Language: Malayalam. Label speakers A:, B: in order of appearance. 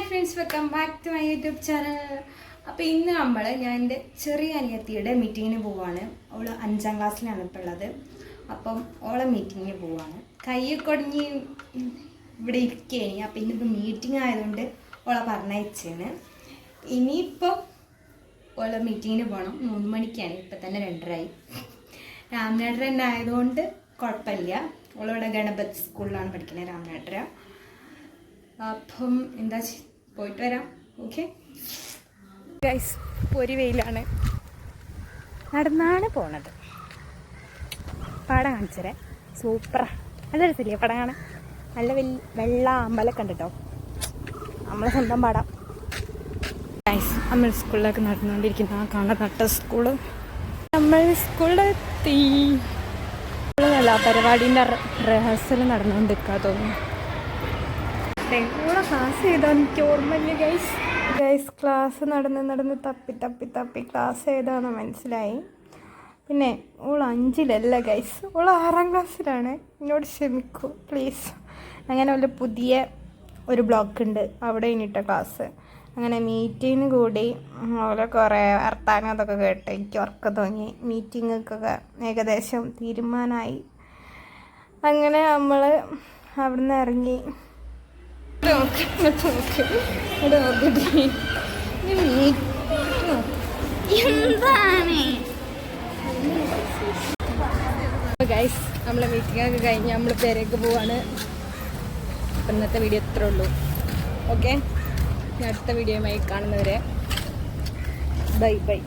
A: Hi friends welcome back to my YouTube channel അപ്പോൾ ഇന്ന് നമ്മൾ ഞാൻ എന്റെ ചെറിയ അനിയത്തിയുടെ മീറ്റിങ്ങിന് പോവാണ്. അവൾ അഞ്ചാം ക്ലാസ്സിലാണ് ഇപ്പോൾ ഉള്ളത്. അപ്പം ഓളെ മീറ്റിങ്ങിന് പോവാണ്. കൈ ഒടിഞ്ഞ് ഇവിടെ ഇരിക്കുകയാണ് അപ്പം ഇന്നിപ്പോൾ മീറ്റിംഗ് ആയതുകൊണ്ട് ഓളെ പറഞ്ഞയച്ചാണ്. ഇനിയിപ്പോൾ ഓളെ മീറ്റിങ്ങിന് പോകണം മൂന്ന് മണിക്കാണ്. ഇപ്പം തന്നെ രണ്ടരായി രാമനാട്ടര തന്നെ ആയതുകൊണ്ട് കുഴപ്പമില്ല. ഓളിവിടെ ഗണപതി സ്കൂളിലാണ് പഠിക്കുന്നത് രാമനാട്ടര. അപ്പം എന്താ പോയിട്ട് വരാം. ഓക്കെ ഗൈസ് ഒരു വെയിലാണ്. നടന്നാണ് പോണത്. പടം കാണിച്ചരേ. സൂപ്പറാ നല്ല രസമില്ലേ പടം കാണാൻ. നല്ല വലിയ വെള്ള അമ്പലമൊക്കെ ഉണ്ട് കേട്ടോ നമ്മളെ സ്വന്തം പടം. ഗൈസ് നമ്മൾ സ്കൂളിലൊക്കെ നടന്നുകൊണ്ടിരിക്കുന്ന ആ കാണാൻ നട്ട സ്കൂൾ നമ്മൾ സ്കൂളിലെത്തി. തീ പരിപാടീന്റെ റിഹേഴ്സൽ നടന്നുകൊണ്ടിരിക്കുക തോന്നുന്നു. കൂടെ ക്ലാസ് ചെയ്താൽ എനിക്ക് ഓർമ്മയില്ല ഗൈസ് ഗൈസ് ക്ലാസ് നടന്ന് നടന്ന് തപ്പി തപ്പി തപ്പി ക്ലാസ് ചെയ്താന്ന് മനസ്സിലായി. പിന്നെ ഓൾ അഞ്ചിലല്ല ഗൈസ് ഓൾ ആറാം ക്ലാസ്സിലാണ് എന്നോട് ക്ഷമിക്കൂ പ്ലീസ് അങ്ങനെ ഒരു പുതിയ ഒരു ബ്ലോക്ക് ഉണ്ട്. അവിടെ ഇനിയിട്ട ക്ലാസ് അങ്ങനെ മീറ്റിങ്ങിന് കൂടി ഓരോ കുറേ വർത്താനം അതൊക്കെ കേട്ട് എനിക്ക് ഉറക്കം തോന്നി. മീറ്റിങ്ങൊക്കെ ഏകദേശം തീരുമാനമായി. അങ്ങനെ നമ്മൾ അവിടുന്ന് ഇറങ്ങി. ഗൈസ് നമ്മളെ മീറ്റിംഗ് ഒക്കെ കഴിഞ്ഞ് നമ്മൾ പേരേക്ക് പോവാണ്. അപ്പം ഇന്നത്തെ വീഡിയോ ഇത്രേ ഉള്ളൂ. ഓക്കെ അടുത്ത വീഡിയോയുമായി കാണുന്നവരെ. Bye bye